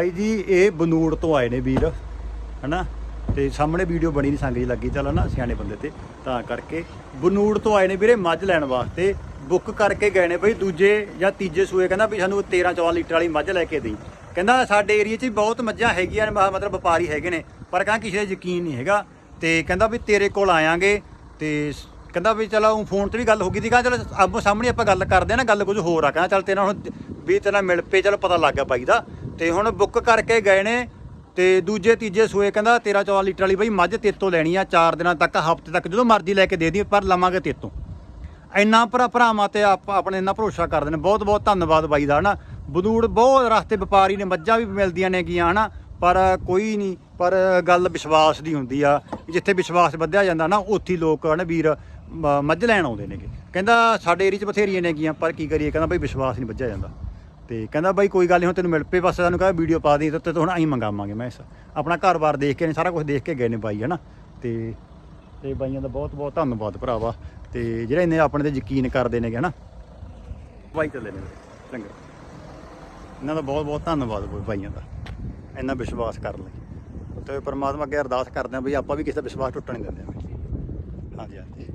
ਭਾਈ ਜੀ, ਇਹ ਬਨੂੜ ਤੋਂ ਆਏ ਨੇ ਵੀਰ, ਹਨਾ? ਤੇ ਸਾਹਮਣੇ ਵੀਡੀਓ ਬਣੀ ਨਹੀਂ ਸੰਗ ਜੀ ਲੱਗੀ, ਚੱਲ ਨਾ ਸਿਆਣੇ ਬੰਦੇ ਤੇ। ਤਾਂ ਕਰਕੇ ਬਨੂੜ ਤੋਂ ਆਏ ਨੇ ਵੀਰੇ ਮੱਝ ਲੈਣ ਵਾਸਤੇ। ਬੁੱਕ ਕਰਕੇ ਗਏ ਨੇ ਬਈ ਦੂਜੇ ਜਾਂ ਤੀਜੇ ਸੂਏ, ਕਹਿੰਦਾ ਵੀ ਸਾਨੂੰ 13 14 ਲੀਟਰ ਵਾਲੀ ਮੱਝ ਲੈ ਕੇ ਦੇਈ। ਕਹਿੰਦਾ ਸਾਡੇ ਏਰੀਆ 'ਚ ਬਹੁਤ ਮੱਝਾਂ ਹੈਗੀਆਂ ਨੇ ਮਤਲਬ ਵਪਾਰੀ ਹੈਗੇ ਨੇ, ਪਰ ਕਹਿੰਦਾ ਕਿਸੇ ਦਾ ਯਕੀਨ ਨਹੀਂ ਹੈਗਾ। ਤੇ ਕਹਿੰਦਾ ਵੀ ਤੇਰੇ ਕੋਲ ਆਵਾਂਗੇ ਤੇ ਕਹਿੰਦਾ ਵੀ ਚਲੋ ਫੋਨ ਤੇ ਵੀ ਗੱਲ ਹੋ ਗਈ ਸੀ, ਕਹਿੰਦਾ ਚਲੋ ਆਮੋ ਸਾਹਮਣੇ ਆਪਾਂ ਗੱਲ ਕਰਦੇ ਆ ਨਾ, ਗੱਲ ਕੁਝ ਹੋਰ ਆ। ਕਹਿੰਦਾ ਚੱਲ ਤੇਰਾ ਹੁਣ ਵੀ ਤੇਰਾ ਮਿਲ ਪਏ, ਚਲੋ ਪਤਾ ਲੱਗ ਗਿਆ ਬਾਈ ਦਾ। ਤੇ ਹੁਣ ਬੁੱਕ ਕਰਕੇ ਗਏ ਨੇ ਤੇ ਦੂਜੇ, ਤੀਜੇ ਸੂਏ ਕਹਿੰਦਾ 13 14 ਲੀਟਰ ਵਾਲੀ ਬਈ ਮੱਝ ਤੇਤੋਂ ਲੈਣੀ ਆ 4 ਦਿਨਾਂ ਤੱਕ, ਹਫ਼ਤੇ ਤੱਕ, ਜਦੋਂ ਮਰਜ਼ੀ ਲੈ ਕੇ ਦੇ ਦੀ ਪਰ ਲਵਾਂਗੇ ਤੇਤੋਂ। ਇੰਨਾ ਭਰਾ, ਭਰਾਵਾਂ ਤੇ ਆਪ, ਆਪਣੇ ਇੰਨਾ ਭਰੋਸਾ ਕਰਦੇ ਨੇ। ਬਹੁਤ ਬਹੁਤ ਧੰਨਵਾਦ ਬਾਈ ਦਾ, ਹਨਾ? ਬਦੂੜ ਬਹੁਤ ਰਸਤੇ ਵਪਾਰੀ ਨੇ, ਮੱਝਾਂ ਵੀ ਮਿਲਦੀਆਂ ਨੇ ਗੀਆਂ ਹਨਾ? ਪਰ ਕੋਈ ਨਹੀਂ, ਪਰ ਗੱਲ ਵਿਸ਼ਵਾਸ ਦੀ ਹੁੰਦੀ ਆ। ਜਿੱਥੇ ਵਿਸ਼ਵਾਸ ਵਧਿਆ ਜਾਂਦਾ ਨਾ, ਉੱਥੇ ਹੀ ਲੋਕ, ਹਨਾ ਵੀਰ ਮੱਝ ਲੈਣ ਆਉਂਦੇ ਨੇਗੇ। ਕਹਿੰਦਾ ਸਾਡੇ ਏਰੀਆ 'ਚ ਬਥੇਰੀਆਂ ਨੇਗੀਆਂ, ਪਰ ਕੀ ਕਰੀਏ? ਕਹਿੰਦਾ ਬਈ ਵਿਸ਼ਵਾਸ ਨਹੀਂ ਵੱਜਿਆ ਜਾਂਦਾ। ਤੇ ਕਹਿੰਦਾ ਬਾਈ ਕੋਈ ਗੱਲ ਨਹੀਂ ਹੁਣ ਤੈਨੂੰ ਮਿਲ ਪਏ ਪਾਸੇ ਸਾਨੂੰ ਕਹਿੰਦਾ ਵੀਡੀਓ ਪਾ ਦੇ, ਤੇ ਹੁਣ ਅਸੀਂ ਮੰਗਾਵਾਂਗੇ ਮੈਂ ਇਸ। ਆਪਣਾ ਘਰ-ਬਾਰ ਦੇਖ ਕੇ ਨੇ ਸਾਰਾ ਕੁਝ ਦੇਖ ਕੇ ਗਏ ਨੇ ਬਾਈ, ਹਨਾ? ਤੇ ਤੇ ਬਾਈਆਂ ਦਾ ਬਹੁਤ ਬਹੁਤ ਧੰਨਵਾਦ ਭਰਾਵਾ। ਤੇ ਜਿਹੜੇ ਇਹਨੇ ਆਪਣੇ ਤੇ ਯਕੀਨ ਕਰਦੇ ਨੇਗੇ, ਹਨਾ? ਬਾਈ ਚੱਲੇ ਨੇ। ਚੰਗਾ। ਇਹਨਾਂ ਦਾ ਬਹੁਤ ਬਹੁਤ ਧੰਨਵਾਦ ਬਾਈਆਂ ਦਾ। ਇੰਨਾ ਵਿਸ਼ਵਾਸ ਕਰਨ ਲਈ ਤੇ ਪਰਮਾਤਮਾ ਅੱਗੇ ਅਰਦਾਸ ਕਰਦੇ ਆ ਬਈ ਆਪਾਂ ਵੀ ਕਿਸੇ ਦਾ ਵਿਸ਼ਵਾਸ ਟੁੱਟਣ ਨਹੀਂ ਦਿੰਦੇ। ਹਾਂਜੀ ਹਾਂਜੀ।